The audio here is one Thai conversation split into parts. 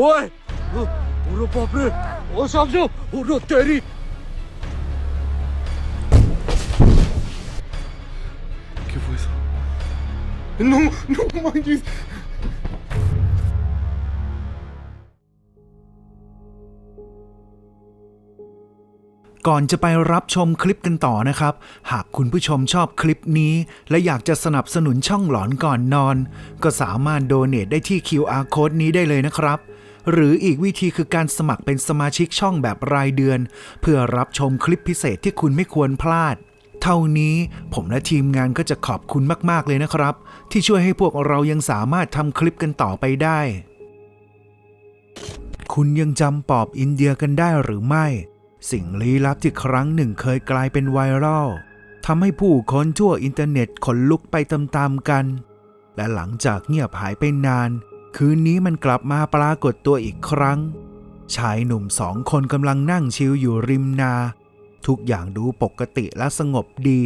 Ой! Ура, папе! О, сам же! Ура, Тери! ¿Qué fue eso? No, no manches. ก่อนจะไปรับชมคลิปกันต่อนะครับ หากคุณผู้ชมชอบคลิปนี้ และอยากจะสนับสนุนช่องหลอนก่อนนอน ก็สามารถโดเน a t ได้ที่ QR code นี้ได้เลยนะครับ หรืออีกวิธีคือการสมัครเป็นสมาชิกช่องแบบรายเดือน เพื่อรับชมคลิปพิเศษที่คุณไม่ควรพลาด เท่านี้ผมและทีมงานก็จะขอบคุณมากๆเลยนะครับ ที่ช่วยให้พวกเรายังสามารถทำคลิปกันต่อไปได้ คุณยังจำปอบอินเดียกันได้หรือไม่ สิ่งลี้ลับที่ครั้งหนึ่งเคยกลายเป็นไวรัลทำให้ผู้คนทั่วอินเทอร์เน็ตขนลุกไปตามๆกัน และหลังจากเงียบหายไปนาน คืนนี้มันกลับมาปรากฏตัวอีกครั้ง ชายหนุ่มสองคนกำลังนั่งชิลอยู่ริมนา ทุกอย่างดูปกติและสงบดี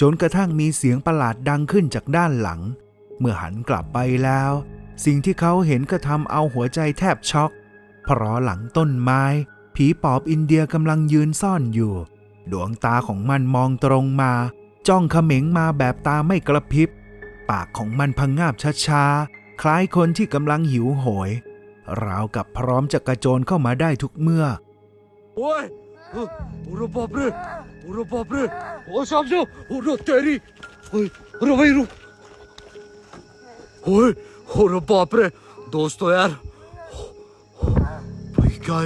จนกระทั่งมีเสียงประหลาดดังขึ้นจากด้านหลัง เมื่อหันกลับไปแล้ว สิ่งที่เขาเห็นก็ทำเอาหัวใจแทบช็อก เพราะหลังต้นไม้ ผีปอบอินเดียกำลังยืนซ่อนอยู่ ดวงตาของมันมองตรงมา จ้องเขม็งมาแบบตาไม่กระพริบ ปากของมันพังงาบช้าๆ คล้ายคนที่กำลังหิวโหย ราวกับพร้อมจะกระโจนเข้ามาได้ทุกเมื่อ โอ้ยอุรบอบเรอุรบอบเรโอ้ชาบโซอุรเตอรีโอ้ยอุไวรุโอ้ยอุรบอบเรโดสโตยาร์ไปไกล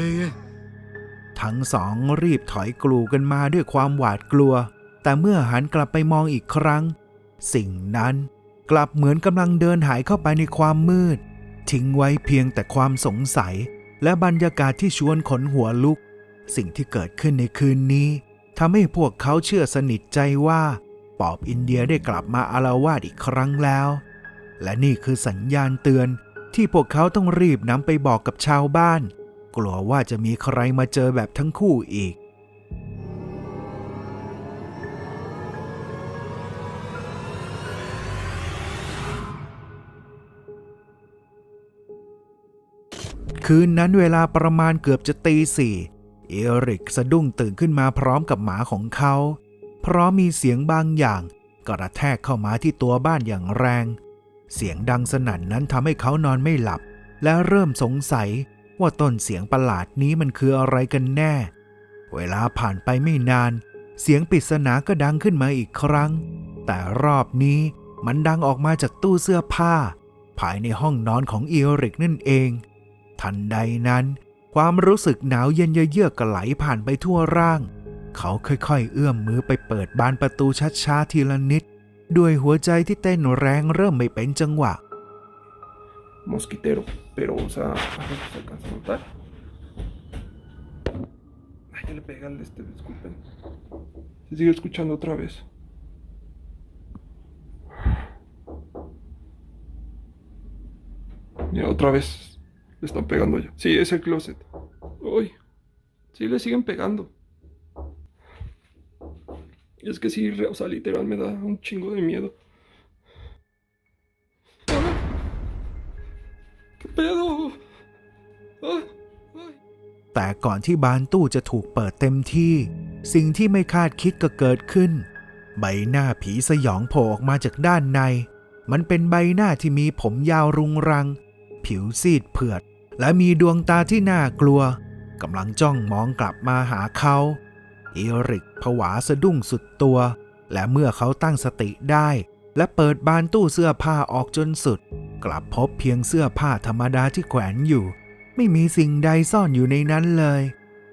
ทั้งสองรีบถอยกลูกันมาด้วยความหวาดกลัว แต่เมื่อหันกลับไปมองอีกครั้ง สิ่งนั้น กลับเหมือนกำลังเดินหายเข้าไปในความมืด ทิ้งไว้เพียงแต่ความสงสัย และบรรยากาศที่ชวนขนหัวลุก สิ่งที่เกิดขึ้นในคืนนี้ทำให้พวกเขาเชื่อสนิทใจว่า ปอบอินเดียได้กลับมาอารวาสอีกครั้งแล้ว และนี่คือสัญญาณเตือนที่พวกเขาต้องรีบนำไปบอกกับชาวบ้าน กลัวว่าจะมีใครมาเจอแบบทั้งคู่อีก คืนนั้นเวลาประมาณเกือบจะตีสี่เอริกสะดุ้งตื่นขึ้นมาพร้อมกับหมาของเขา เพราะมีเสียงบางอย่างกระแทกเข้ามาที่ตัวบ้านอย่างแรง เสียงดังสนั่นนั้นทำให้เขานอนไม่หลับ และเริ่มสงสัยว่าต้นเสียงประหลาดนี้มันคืออะไรกันแน่ เวลาผ่านไปไม่นาน เสียงปริศนาก็ดังขึ้นมาอีกครั้ง แต่รอบนี้มันดังออกมาจากตู้เสื้อผ้า ภายในห้องนอนของเอริกนั่นเอง ทันใดนั้น ความรู้สึกหนาวเย็นเยือกก็ไหลผ่านไปทั่วร่าง เขาค่อยๆ เอื้อมมือไปเปิดบานประตูช้าๆทีละนิด ด้วยหัวใจที่เต้นแรงเริ่มไม่เป็นจังหวะ Mosquitero, pero, o sea, a ver si se alcanza a notar. Ay, ya le pegué al de este, disculpen. Se sigue escuchando otra vez. Mira, otra vez le están pegando ya. Sí, es el closet. Uy, sí le siguen pegando. Y es que sí, o sea, literal me da un chingo de miedo. ¡Ah! ¿Qué pedo? ¡Ah! ¡Ay! แต่ก่อนที่บานตู้จะถูกเปิดเต็มที่ สิ่งที่ไม่คาดคิดก็เกิดขึ้น ใบหน้าผีสยองโผล่ออกมาจากด้านใน มันเป็นใบหน้าที่มีผมยาวรุงรัง ผิวซีดเผือด และมีดวงตาที่น่ากลัวกำลังจ้องมองกลับมาหาเขาเอริกผวาสะดุ้งสุดตัว และเมื่อเขาตั้งสติได้ และเปิดบานตู้เสื้อผ้าออกจนสุด กลับพบเพียงเสื้อผ้าธรรมดาที่แขวนอยู่ ไม่มีสิ่งใดซ่อนอยู่ในนั้นเลย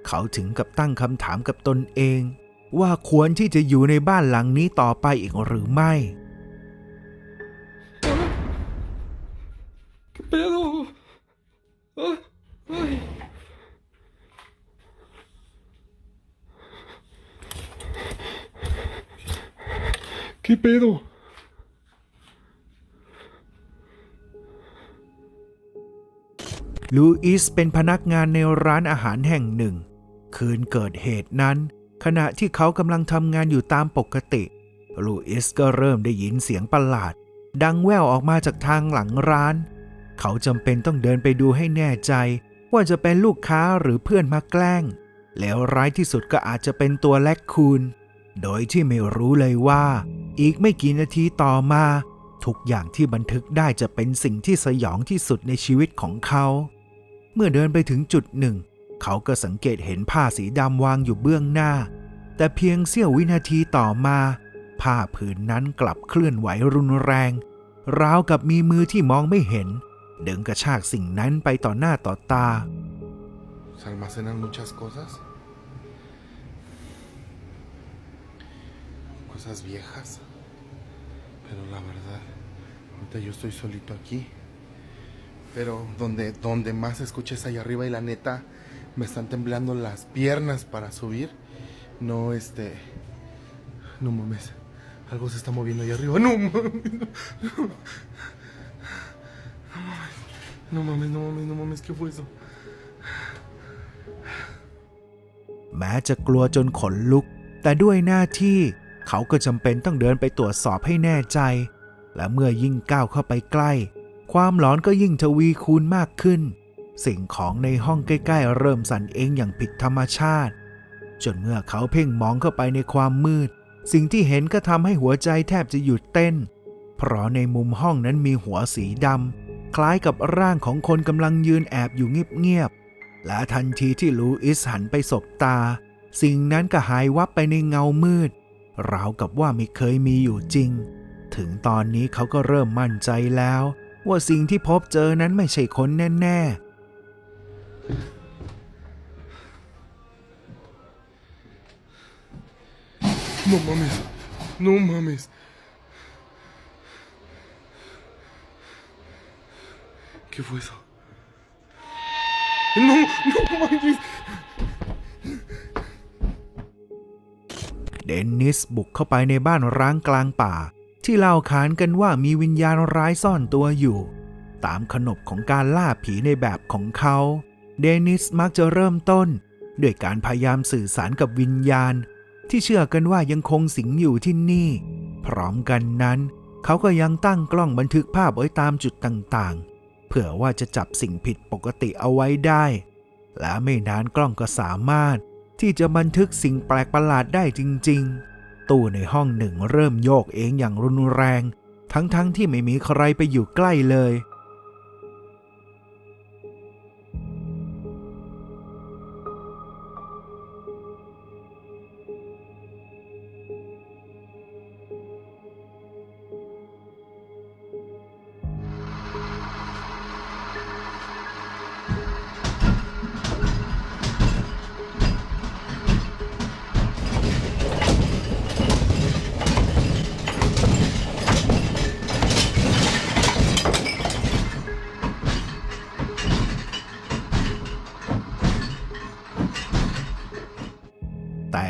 เขาถึงกับตั้งคำถามกับตนเอง ว่าควรที่จะอยู่ในบ้านหลังนี้ต่อไปอีกหรือไม่ ¿Qué pedo? ¡Ah! ¿Qué pedo? ลูอิสเป็นพนักงานในร้านอาหารแห่งหนึ่ง คืนเกิดเหตุนั้น ขณะที่เขากำลังทำงานอยู่ตามปกติ ลูอิสก็เริ่มได้ยินเสียงประหลาด ดังแว่วออกมาจากทางหลังร้าน เขาจำเป็นต้องเดินไปดูให้แน่ใจ ว่าจะเป็นลูกค้าหรือเพื่อนมาแกล้ง แล้วร้ายที่สุดก็อาจจะเป็นตัวแลกคูนโดยที่ไม่รู้เลยว่า อีกไม่กี่นาทีต่อมา ทุกอย่างที่บันทึกได้จะเป็นสิ่งที่สยองที่สุดในชีวิตของเขา เมื่อเดินไปถึงจุดหนึ่ง เขาก็สังเกตเห็นผ้าสีดำวางอยู่เบื้องหน้า แต่เพียงเสี้ยววินาทีต่อมา ผ้าผืนนั้นกลับเคลื่อนไหวรุนแรง ราวกับมีมือที่มองไม่เห็นดึงกระชากสิ่งนั้นไปต่อหน้าต่อตา Se almacenan muchas cosas. Cosas viejas. Pero la verdad, ahorita yo estoy solito aquí. Pero donde, donde más se escucha es allá arriba y la neta me están temblando las piernas para subir. No, este... No mames. Algo se está moviendo allá arriba. No mames. No mames, no mames, no mames. ¿Qué fue eso? แม้จะกลัวจนขนลุก แต่ด้วยหน้าที่ เขาก็จำเป็นต้องเดินไปตรวจสอบให้แน่ใจ และเมื่อยิ่งก้าวเข้าไปใกล้ ความหลอนก็ยิ่งทวีคูณมากขึ้น สิ่งของในห้องใกล้ๆ เริ่มสั่นเองอย่างผิดธรรมชาติ จนเมื่อเขาเพ่งมองเข้าไปในความมืด สิ่งที่เห็นก็ทำให้หัวใจแทบจะหยุดเต้น เพราะในมุมห้องนั้นมีหัวสีดำคล้ายกับร่างของคนกำลังยืนแอบอยู่เงียบๆและทันทีที่ลูอิสหันไปสบตา สิ่งนั้นก็หายวับไปในเงามืด ราวกับว่าไม่เคยมีอยู่จริง ถึงตอนนี้เขาก็เริ่มมั่นใจแล้ว ว่าสิ่งที่พบเจอนั้นไม่ใช่คนแน่ No mames. No mames. ¿Qué fue eso? No, no mames. เดนนิสบุกเข้าไปในบ้านร้างกลางป่า ที่เล่าขานกันว่ามีวิญญาณร้ายซ่อนตัวอยู่ ตามขนบของการล่าผีในแบบของเขา เดนิสมักจะเริ่มต้น ด้วยการพยายามสื่อสารกับวิญญาณ ที่เชื่อกันว่ายังคงสิงอยู่ที่นี่ พร้อมกันนั้น เขาก็ยังตั้งกล้องบันทึกภาพไว้ตามจุดต่างๆ เผื่อว่าจะจับสิ่งผิดปกติเอาไว้ได้ และไม่นานกล้องก็สามารถ ที่จะบันทึกสิ่งแปลกประหลาดได้จริง ๆ ตู้ในห้องหนึ่งเริ่มโยกเองอย่างรุนแรง ทั้งๆทที่ไม่มีใครไปอยู่ใกล้เลย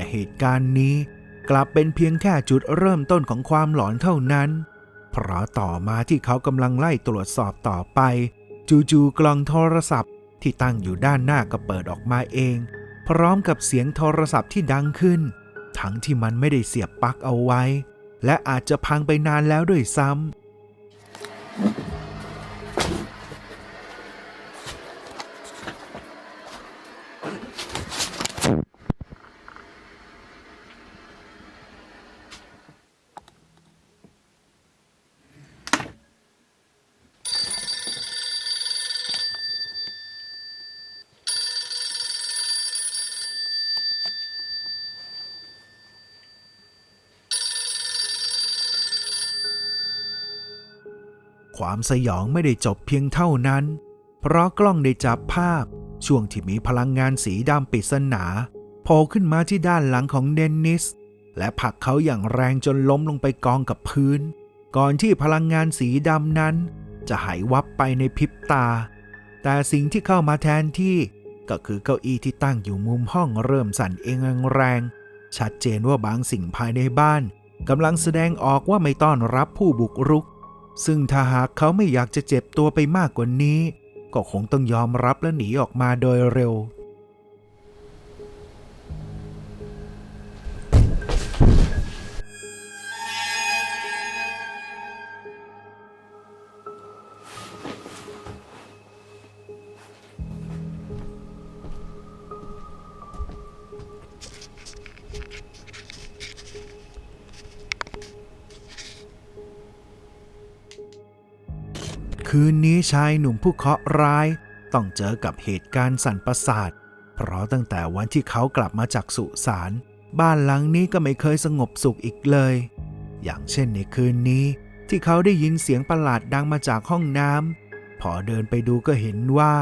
เหตุการณ์นี้ กลับเป็นเพียงแค่จุดเริ่มต้นของความหลอนเท่านั้น เพราะต่อมาที่เขากำลังไล่ตรวจสอบต่อไป จู่ๆกล่องโทรศัพท์ที่ตั้งอยู่ด้านหน้าก็เปิดออกมาเอง พร้อมกับเสียงโทรศัพท์ที่ดังขึ้น ทั้งที่มันไม่ได้เสียบปลั๊กเอาไว้ และอาจจะพังไปนานแล้วด้วยซ้ำ ความสยองไม่ได้จบเพียงเท่านั้น เพราะกล้องได้จับภาพ ช่วงที่มีพลังงานสีดำปริศนาโผล่ขึ้นมาที่ด้านหลังของเดนนิส และผลักเขาอย่างแรงจนล้มลงไปกองกับพื้น ก่อนที่พลังงานสีดำนั้น จะหายวับไปในพริบตา แต่สิ่งที่เข้ามาแทนที่ก็คือเก้าอี้ที่ตั้งอยู่มุมห้องเริ่มสั่นเองแรงชัดเจนว่าบางสิ่งภายในบ้านกำลังแสดงออกว่าไม่ต้อนรับผู้บุกรุก ซึ่งถ้าหากเขาไม่อยากจะเจ็บตัวไปมากกว่านี้ ก็คงต้องยอมรับและหนีออกมาโดยเร็ว คืนนี้ชายหนุ่มผู้เคาะร้าย ต้องเจอกับเหตุการณ์สั่นประสาท เพราะตั้งแต่วันที่เขากลับมาจากสุสานบ้านหลังนี้ก็ไม่เคยสงบสุขอีกเลย อย่างเช่นในคืนนี้ ที่เขาได้ยินเสียงประหลาดดังมาจากห้องน้ำพอเดินไปดูก็เห็นว่า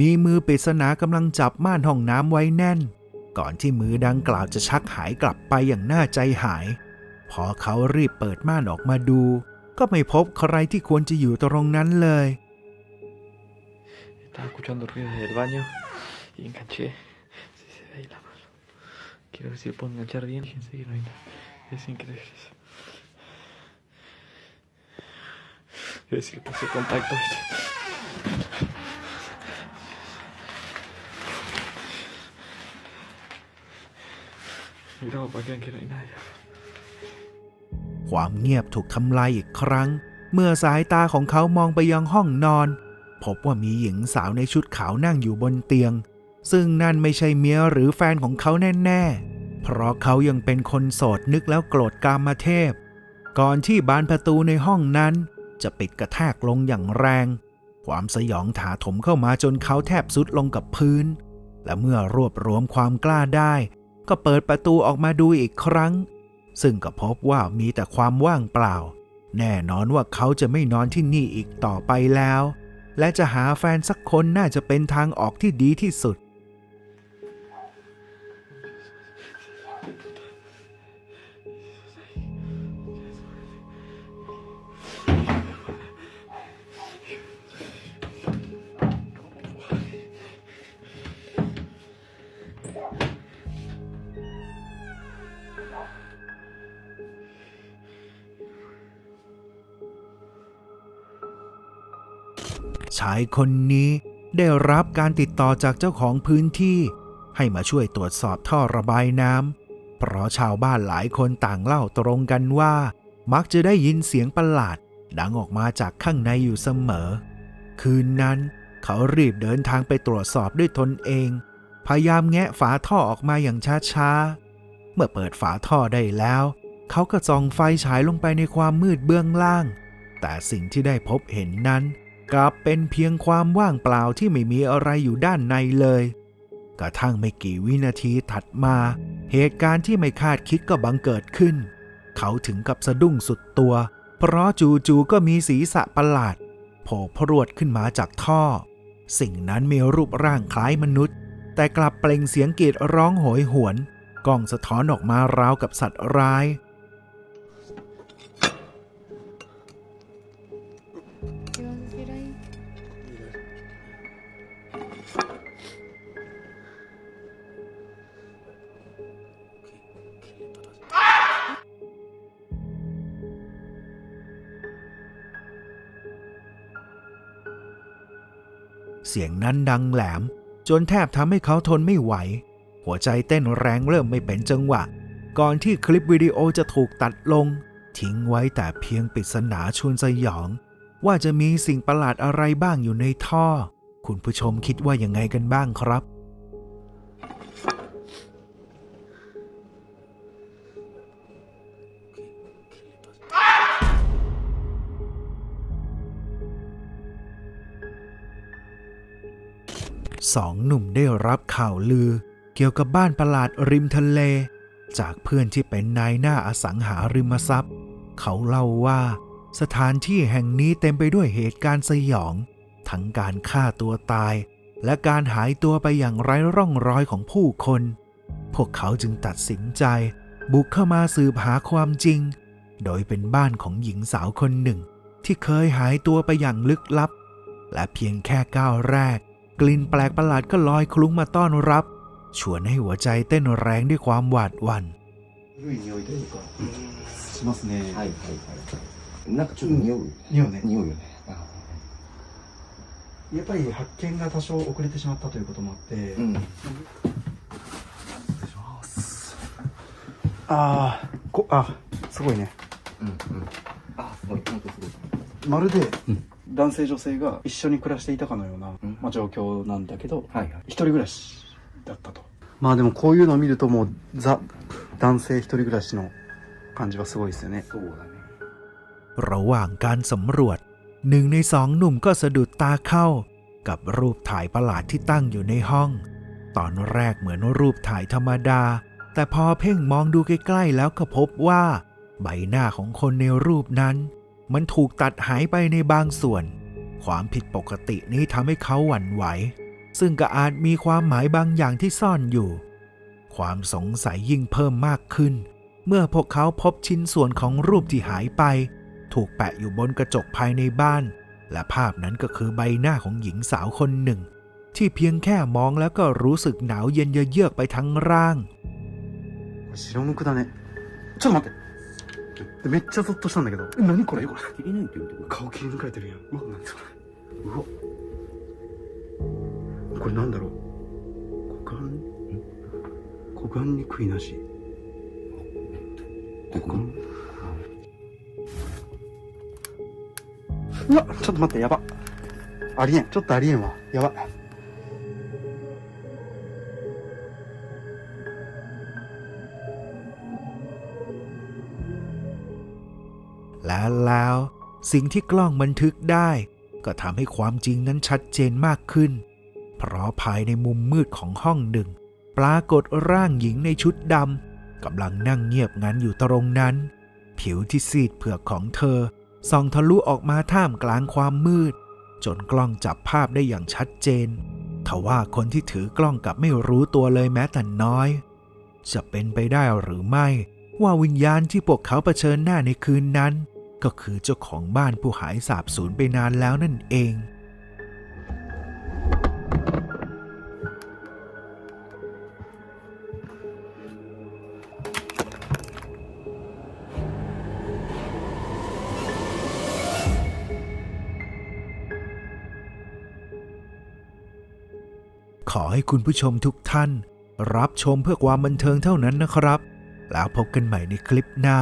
มีมือปริศนากำลังจับม่านห้องน้ำไว้แน่น ก่อนที่มือดังกล่าวจะชักหายกลับไปอย่างน่าใจหาย พอเขารีบเปิดม่านออกมาดู ก็ไม่พบใครที่ควรจะอยู่ตรงนั้นเลย Estaba escuchando ruidos del baño y enganché. Si se ve ahí la mano. Quiero ver si lo puedo enganchar bien. Fíjense que no hay nada. Es increíble eso. Quiero decir que puse contacto. Y grabo para que vean que no hay nadie. ความเงียบถูกทำลายอีกครั้ง เมื่อสายตาของเขามองไปยังห้องนอน พบว่ามีหญิงสาวในชุดขาวนั่งอยู่บนเตียง ซึ่งนั่นไม่ใช่เมียหรือแฟนของเขาแน่ๆ เพราะเขายังเป็นคนโสดนึกแล้วโกรธกามเทพ ก่อนที่บานประตูในห้องนั้นจะปิดกระแทกลงอย่างแรง ความสยองถาถมเข้ามาจนเขาแทบสุดลงกับพื้น และเมื่อรวบรวมความกล้าได้ ก็เปิดประตูออกมาดูอีกครั้ง ซึ่งก็พบว่ามีแต่ความว่างเปล่า แน่นอนว่าเขาจะไม่นอนที่นี่อีกต่อไปแล้ว และจะหาแฟนสักคนน่าจะเป็นทางออกที่ดีที่สุด ชายคนนี้ได้รับการติดต่อจากเจ้าของพื้นที่ ให้มาช่วยตรวจสอบท่อระบายน้ำ เพราะชาวบ้านหลายคนต่างเล่าตรงกันว่า มักจะได้ยินเสียงประหลาด ดังออกมาจากข้างในอยู่เสมอ คืนนั้น เขารีบเดินทางไปตรวจสอบด้วยตนเอง พยายามแงะฝาท่อออกมาอย่างช้าๆ เมื่อเปิดฝาท่อได้แล้ว เขาก็ส่องไฟฉายลงไปในความมืดเบื้องล่าง แต่สิ่งที่ได้พบเห็นนั้น กลับเป็นเพียงความว่างเปล่าที่ไม่มีอะไรอยู่ด้านในเลย กระทั่งไม่กี่วินาทีถัดมา เหตุการณ์ที่ไม่คาดคิดก็บังเกิดขึ้น เขาถึงกับสะดุ้งสุดตัว เพราะจู่ๆก็มีศีรษะประหลาดโผล่พรวดขึ้นมาจากท่อ สิ่งนั้นมีรูปร่างคล้ายมนุษย์ แต่กลับเปล่งเสียงกรีดร้องโหยหวนกล้องสะท้อนออกมาราวกับสัตว์ร้าย สียงนั้นดังแหลม จนแทบทำให้เขาทนไม่ไหว หัวใจเต้นแรงเริ่มไม่เป็นจังหวะ ก่อนที่คลิปวิดีโอจะถูกตัดลง ทิ้งไว้แต่เพียงปริศนาชวนสยอง ว่าจะมีสิ่งประหลาดอะไรบ้างอยู่ในท่อ คุณผู้ชมคิดว่ายังไงกันบ้างครับ สองหนุ่มได้รับข่าวลือ เกี่ยวกับบ้านประหลาดริมทะเล จากเพื่อนที่เป็นนายหน้าอสังหาริมทรัพย์ เขาเล่าว่า สถานที่แห่งนี้เต็มไปด้วยเหตุการณ์สยอง ทั้งการฆ่าตัวตาย และการหายตัวไปอย่างไร้ร่องรอยของผู้คน พวกเขาจึงตัดสินใจ บุกเข้ามาสืบหาความจริง โดยเป็นบ้านของหญิงสาวคนหนึ่ง ที่เคยหายตัวไปอย่างลึกลับ และเพียงแค่ก้าวแรก กลิ่นแปลกประหลาดก็ลอยคลุ้งมาต้อนรับ ชวนให้หัวใจเต้นแรงด้วยความหวาดหวั่น 古い匂いというか、しますね。はいはいはい。なんかちょっと匂う。匂うね。匂うよね。やっぱり発見が多少遅れてしまったということもあって、うん。ああ、こあ、すごいね。うんうん。あ、すごい、本当すごい。まるで、うん男性女性が一緒に暮らしていたかのような、うん まあ、状況なんだけど、はいはい。一人暮らしだったと。まあでもこういうのを見るともうザ男性一人暮らしの感じはすごいですよね。そうだね。 ระหว่างการสำรวจ หนึ่งในสองหนุ่มก็สะดุดตาเข้า กับรูปถ่ายประหลาดที่ตั้งอยู่ในห้อง ตอนแรกเหมือนรูปถ่ายธรรมดา แต่พอเพ่งมองดูใกล้ๆแล้วก็พบว่า ใบหน้าของคนในรูปนั้น มันถูกตัดหายไปในบางส่วน ความผิดปกตินี้ทำให้เขาหวั่นไหว ซึ่งก็อาจมีความหมายบางอย่างที่ซ่อนอยู่ ความสงสัยยิ่งเพิ่มมากขึ้น เมื่อพวกเขาพบชิ้นส่วนของรูปที่หายไป ถูกแปะอยู่บนกระจกภายในบ้าน และภาพนั้นก็คือใบหน้าของหญิงสาวคนหนึ่ง ที่เพียงแค่มองแล้วก็รู้สึกหนาวเย็นเยือกๆไปทั้งร่าง これ白無垢だね。ちょっと待って。めっちゃゾッとしたんだけど。え、何これこれ。切り抜いてるってこ顔切り抜かれてるやん。うわ、なんそれ。 うわ。これなんだろう。股間、ん股間に食いなし。股間うわ、ちょっと待って、やば。ありえん。ちょっとありえんわ。やば。 และแล้วสิ่งที่กล้องบันทึกได้ ก็ทำให้ความจริงนั้นชัดเจนมากขึ้น เพราะภายในมุมมืดของห้องหนึ่ง ปรากฏร่างหญิงในชุดดำกำลังนั่งเงียบงันอยู่ตรงนั้น ผิวที่ซีดเผือกของเธอส่องทะลุออกมาท่ามกลางความมืด จนกล้องจับภาพได้อย่างชัดเจนทว่าคนที่ถือกล้องกับไม่รู้ตัวเลยแม้แต่น้อย จะเป็นไปได้หรือไม่ว่าวิญญาณที่พวกเขาเผชิญหน้าในคืนนั้น ก็คือเจ้าของบ้านผู้หายสาบสูญไปนานแล้วนั่นเอง ขอให้คุณผู้ชมทุกท่าน รับชมเพื่อความบันเทิงเท่านั้นนะครับ แล้วพบกันใหม่ในคลิปหน้า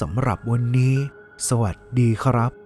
สำหรับวันนี้ สวัสดีครับ